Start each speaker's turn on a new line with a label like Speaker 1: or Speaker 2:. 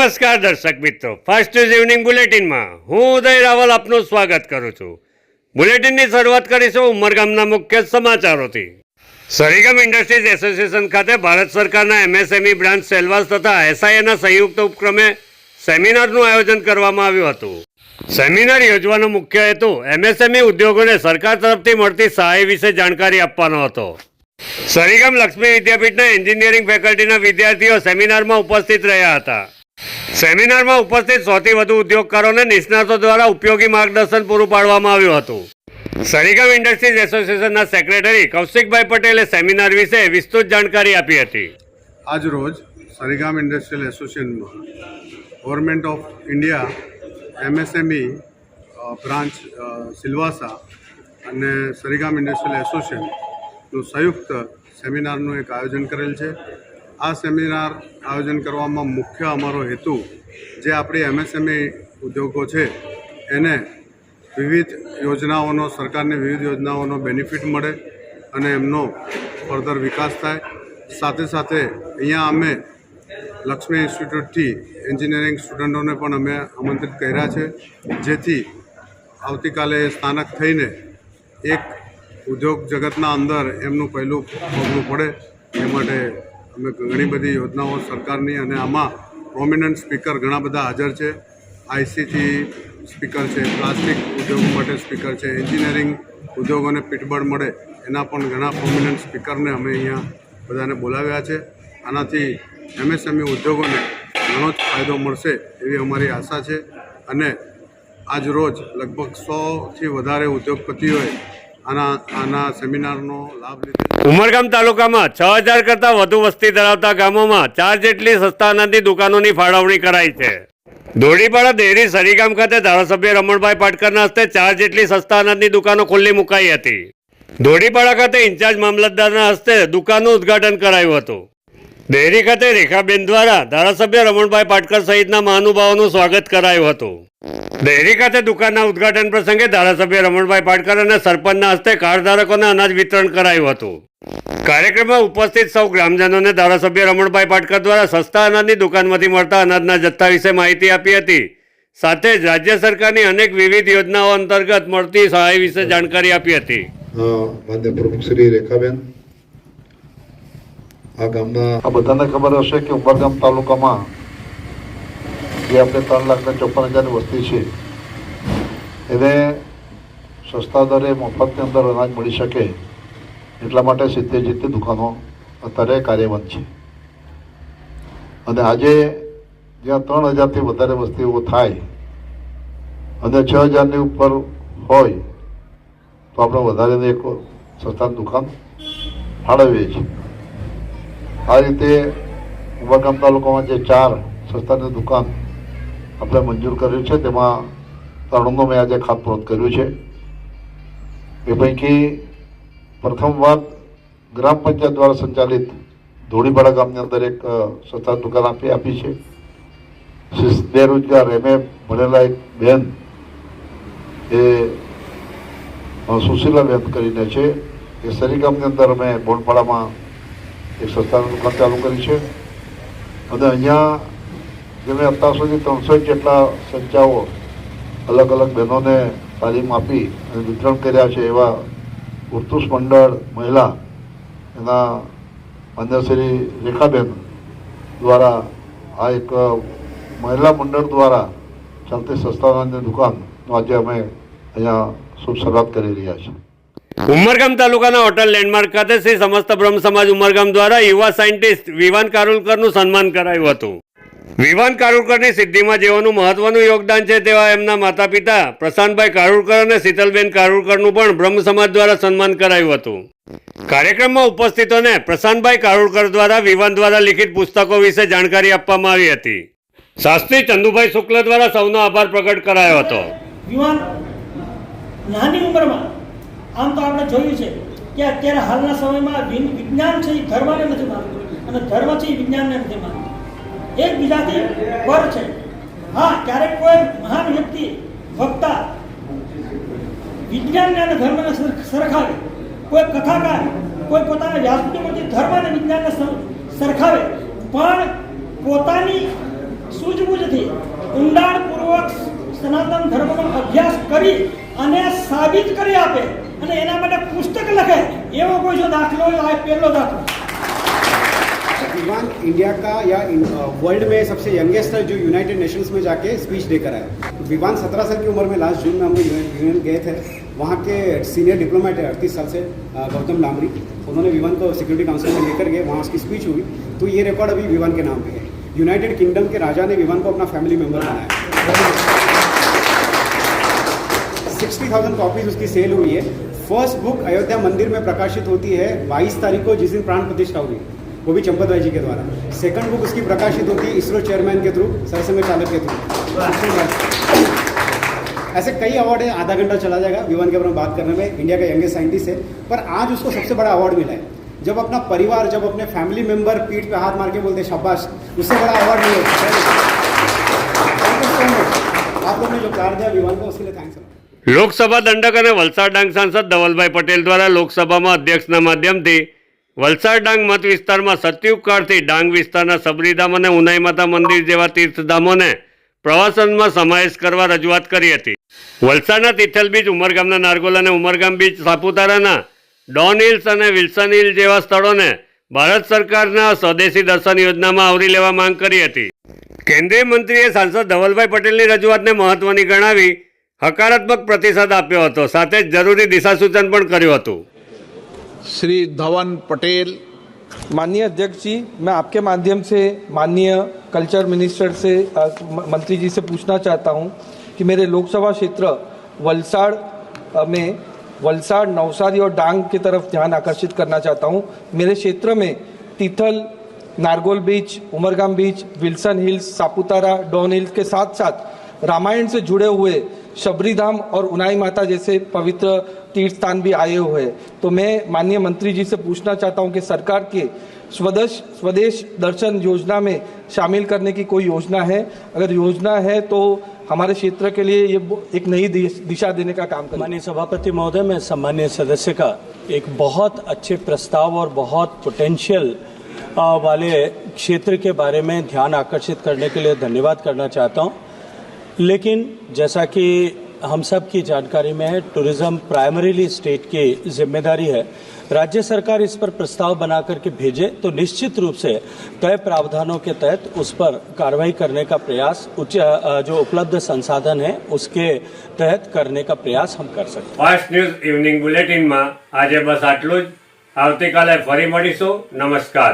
Speaker 1: નમસ્કાર દર્શક મિત્રો. ફાસ્ટ ન્યૂઝ ઇવનિંગ બુલેટિનમાં હું ઉદય રાવલ આપનું સ્વાગત કરું છું. બુલેટિનની શરૂઆત કરીશું ઉમરગામના મુખ્ય સમાચારોથી. સરીગમ ઇન્ડસ્ટ્રીઝ એસોસિએશન ખાતે ભારત સરકારના એમએસએમઈ બ્રાન્ચ સેલવાસ તથા એસઆઈએના સંયુક્ત ઉપક્રમે સેમિનારનું આયોજન કરવામાં આવ્યું હતું. સેમિનાર યોજવાનો મુખ્ય હેતુ એમએસએમઈ ઉદ્યોગોને સરકાર તરફથી મળતી સહાય વિશે જાણકારી આપવાનો હતો. સરીગમ લક્ષ્મી વિદ્યાપીઠના એન્જિનિયરિંગ ફેકલ્ટીના વિદ્યાર્થીઓ સેમિનારમાં ઉપસ્થિત રહ્યા હતા. સેમિનારમાં ઉપસ્થિત સૌથી વધુ ઉદ્યોગકારોને નિષ્ણાતો દ્વારા ઉપયોગી માર્ગદર્શન પૂરું પાડવામાં આવ્યું હતું. સરીગામ ઇન્ડસ્ટ્રીઝ એસોસિએશનના સેક્રેટરી કૌશિકભાઈ પટેલે સેમિનાર વિશે વિસ્તૃત જાણકારી આપી હતી.
Speaker 2: આજ રોજ Sarigam industrial એસોસિએશનમાં government of India, MSME branch Silvassa અને સરીગામ ઇન્ડસ્ટ્રીયલ એસોસિએશનનું સંયુક્ત સેમિનારનું એક આયોજન કરેલ છે. આ સેમિનાર આયોજન કરવામાં મુખ્ય અમારો હેતુ જે આપણી એમએસએમઈ ઉદ્યોગો છે, એને વિવિધ યોજનાઓનો, સરકારની વિવિધ યોજનાઓનો બેનિફિટ મળે અને એમનો ફર્ધર વિકાસ થાય. સાથે સાથે અહીંયા અમે લક્ષ્મી ઇન્સ્ટિટ્યૂટથી એન્જિનિયરિંગ સ્ટુડન્ટોને પણ અમે આમંત્રિત કર્યા છે, જેથી આવતીકાલે સ્થાનક થઈને એક ઉદ્યોગ જગતના અંદર એમનું પહેલું પગલું પડે, એ માટે અમે ઘણી બધી યોજનાઓ સરકારની અને આમાં પ્રોમિનન્ટ સ્પીકર ઘણા બધા હાજર છે. આઈસીથી સ્પીકર છે, પ્લાસ્ટિક ઉદ્યોગો માટે સ્પીકર છે એન્જિનિયરિંગ ઉદ્યોગોને પીઠબળ મળે એના પણ ઘણા પ્રોમિનન્ટ સ્પીકરને અમે અહીંયા બધાને બોલાવ્યા છે. આનાથી એમએસએમઈ ઉદ્યોગોને ઘણો જ ફાયદો મળશે એવી અમારી આશા છે. અને આજ રોજ લગભગ સોથી વધારે ઉદ્યોગપતિઓએ
Speaker 1: ઉમરગામ તાલુકામાં છ હજાર કરતાં વધુ વસ્તી ધરાવતા ગામોમાં ચાર જેટલી સસ્તા અનાજની દુકાનોની ફાળવણી કરાઈ છે. ધોળીપાડા ડેરી સરીગામ ખાતે ધારાસભ્ય રમણભાઈ પાટકરના હસ્તે ચાર જેટલી સસ્તા અનાજની દુકાનો ખુલ્લી મુકાઈ હતી. ધોળીપાડા ખાતે ઇન્ચાર્જ મામલતદારના હસ્તે દુકાનનું ઉદ્ઘાટન કરાયું હતું. ડેરી ખાતે રેખાબેન દ્વારા ધારાસભ્ય રમણભાઈ પાટકર સહિતના મહાનુભાવોનું સ્વાગત કરાયું હતું. ડેરી ખાતે દુકાનના ઉદઘાટન પ્રસંગે ધારાસભ્ય રમણભાઈ પાટકર અને સરપંચના હસ્તે કાર્ડધારકોને અનાજ વિતરણ કરાયું હતું. કાર્યક્રમમાં ઉપસ્થિત સૌ ગ્રામજનોને ધારાસભ્ય રમણભાઈ પાટકર દ્વારા સસ્તા અનાજની દુકાનમાંથી મળતા અનાજના જથ્થા વિશે માહિતી આપી હતી. સાથે જ રાજ્ય સરકારની અનેક વિવિધ યોજનાઓ અંતર્ગત મળતી સહાય વિશે જાણકારી આપી હતી.
Speaker 3: રેખાબેન આ ગામના
Speaker 4: આ બધાને ખબર હશે કે ઉમરગામ તાલુકામાં જે આપણે ત્રણ લાખ ને ચોપન હજારની વસ્તી છે, એને સસ્તા દરે મફતની અંદર અનાજ મળી શકે એટલા માટે સિત્તેર જેટલી દુકાનો અત્યારે કાર્યરત છે. અને આજે જ્યાં ત્રણ હજારથી વધારે વસ્તીઓ થાય અને છ હજારની ઉપર હોય, તો આપણે વધારે એક સસ્તાની દુકાન ફાળવીએ છીએ. આ રીતે ઉમરગામ તાલુકામાં જે ચાર સસ્તાની દુકાન આપણે મંજૂર કર્યું છે, તેમાં ત્રણનું મેં આજે ખાતમુહૂર્ત કર્યું છે. એ પૈકી પ્રથમ વાત ગ્રામ પંચાયત દ્વારા સંચાલિત ધોળીપાડા ગામની અંદર એક સસ્તા દુકાન આપી આપી છે. બેરોજગાર એમએ ભણેલા એક બેન એ સુશીલાબેન સુશીલા બેન કરીને છે. એ સરીગામની અંદર અમે બોલપાડામાં એક સંસ્થાનું દુકાન ચાલુ કરી છે. અને અહીંયા જેને અત્યાર સુધી ત્રણસો જેટલા સંચાઓ અલગ અલગ બહેનોને તાલીમ આપી અને વિતરણ કર્યા છે એવા ઉર્તુસ મંડળ મહિલા એના માન્ય શ્રી રેખાબેન દ્વારા આ એક મહિલા મંડળ દ્વારા ચાલતી સસ્તાની દુકાનનું આજે અમે અહીંયા શુભ શરૂઆત કરી રહ્યા છીએ.
Speaker 1: ઉમરગામ તાલુકાના હોટલ લેન્ડમાર્ક ખાતે શ્રી સમસ્ત બ્રહ્મ સમાજ ઉમરગામ દ્વારા યુવા સાયન્ટિસ્ટ વિવાન કારુલકરનું સન્માન કરાયું હતું. વિવાન કારુલકરની સિદ્ધિમાં જેઓનું મહત્વનું યોગદાન છે તેવા એમના માતા પિતા પ્રશાંતભાઈ કારુલકર અને શીતલબેન કારુલકરનું પણ બ્રહ્મ સમાજ દ્વારા સન્માન કરાયું હતું. કાર્યક્રમમાં ઉપસ્થિતોને પ્રશાંતભાઈ કારુલકર દ્વારા વિવાન દ્વારા લિખિત પુસ્તકો વિશે જાણકારી આપવામાં આવી હતી. શાસ્ત્રી ચંદુભાઈ શુક્લ દ્વારા સૌનો આભાર પ્રગટ કરાયો હતો.
Speaker 5: નાની ઉંમરમાં આમ તો આપણે જોયું છે કે અત્યારે હાલના સમયમાં વિજ્ઞાન છે એ ધર્મને નથી માનતું અને ધર્મ છે એ વિજ્ઞાનને નથી માનતું. એકબીજાથી પર છે. હા, ક્યારેક કોઈ મહાન વ્યક્તિ, વક્તા વિજ્ઞાનને અને ધર્મને સરખાવે. કોઈ કથાકાર, કોઈ પોતાના વ્યાસપીઠ ધર્મ અને વિજ્ઞાનને સરખાવે. પણ પોતાની સૂઝબૂઝથી ઊંડાણપૂર્વક સનાતન ધર્મનો અભ્યાસ કરી અને સાબિત કરી આપે. અને એના માટે પુસ્તક લખે એવો કોઈ જો દાખલો હોય તો આ પહેલો દાખલો
Speaker 6: विवान इंडिया का या वर्ल्ड में सबसे यंगेस्ट है जो यूनाइटेड नेशंस में जाके स्पीच देकर आया विवान सत्रह साल की उम्र में लास्ट जून में हम लोग यूएन गए थे वहाँ के सीनियर डिप्लोमेट है अड़तीस साल से अ, गौतम लामरी उन्होंने विवान को सिक्योरिटी काउंसिल में लेकर गए वहाँ उसकी स्पीच हुई तो ये रिकॉर्ड अभी विवान के नाम पे है यूनाइटेड किंगडम के राजा ने विवान को अपना फैमिली मेंबर बनाया सिक्सटी थाउजेंड कॉपीज उसकी सेल हुई है फ़र्स्ट बुक अयोध्या मंदिर में प्रकाशित होती है बाईस तारीख को, जिस दिन प्राण प्रतिष्ठा हुई, वो भी चंपत जी के द्वारा। सेकंड बुक उसकी प्रकाशित होती है इसरो चेयरमैन के थ्रू सरसंघ चालक के थ्रू ऐसे कई अवार्ड है, आधा घंटा चला जाएगा विवान के बारे में बात करने में इंडिया का यंगेस्ट साइंटिस्ट है। पर आज उसको सबसे बड़ा अवार्ड मिला है। जब अपना परिवार, जब अपने फैमिली मेंबर पीठ पे हाथ मार के बोलते शाबाश, उससे बड़ा अवार्ड much. आप लोग ने जो प्यार दिया विवान को, उसके लिए थैंक्स
Speaker 1: લોકસભા દંડક અને વલસાડ ડાંગ સાંસદ ધવલભાઈ પટેલ દ્વારા લોકસભામાં અધ્યક્ષના માધ્યમથી વલસાડ ડાંગ મત વિસ્તારમાં સતયુગકાળથી ડાંગ વિસ્તારના સબરીધામ અને ઉનાઈ માતા મંદિર જેવા તીર્થધામોને પ્રવાસનમાં સમાવેશ કરવા રજૂઆત કરી હતી. વલસાડના તિથલ બીચ ઉમરગામના નારગોલ અને ઉમરગામ બીચ, સાપુતારાના ડોન હિલ્સ અને વિલ્સન હિલ જેવા સ્થળોને ભારત સરકારના સ્વદેશી દર્શન યોજનામાં આવરી લેવા માંગ કરી હતી. કેન્દ્રીય મંત્રીએ સાંસદ ધવલભાઈ પટેલની રજૂઆતને મહત્વની ગણાવી હકારાત્મક પ્રતિસાદ આપ્યો હતો સાથે જ જરૂરી દિશાસૂચન પણ કર્યું હતું
Speaker 7: श्री धवन पटेल
Speaker 8: माननीय अध्यक्ष जी मैं आपके माध्यम से माननीय कल्चर मिनिस्टर से अ, म- मंत्री जी से पूछना चाहता हूं कि मेरे लोकसभा क्षेत्र वलसाड़ अ, में वलसाड़ नवसारी और डांग की तरफ ध्यान आकर्षित करना चाहता हूं मेरे क्षेत्र में Tithal Nargol beach Umargam beach Wilson hills Saputara Don hills के साथ साथ रामायण से जुड़े हुए शबरी धाम और उनाई माता जैसे पवित्र तीर्थ स्थान भी आए हुए हैं। तो मैं माननीय मंत्री जी से पूछना चाहता हूँ कि सरकार के स्वदेश स्वदेश दर्शन योजना में शामिल करने की कोई योजना है? अगर योजना है तो हमारे क्षेत्र के लिए ये एक नई दिशा देने का काम करें।
Speaker 9: माननीय सभापति महोदय, मैं सम्मान्य सदस्य का एक बहुत अच्छे प्रस्ताव और बहुत पोटेंशियल वाले क्षेत्र के बारे में ध्यान आकर्षित करने के लिए धन्यवाद करना चाहता हूँ। लेकिन जैसा कि हम सब की जानकारी में है टूरिज्म प्राइमरीली स्टेट की जिम्मेदारी है राज्य सरकार इस पर प्रस्ताव बना करके भेजे तो निश्चित रूप से तय प्रावधानों के तहत उस पर कार्रवाई करने का प्रयास उच्च अ, जो उपलब्ध संसाधन है उसके तहत करने का प्रयास हम कर सकते हैं
Speaker 1: ફાસ્ટ ન્યૂઝ ઇવનિંગ બુલેટિનમાં આજે બસ આટલું જ આવતીકાલે ફરી મળીશું નમસ્કાર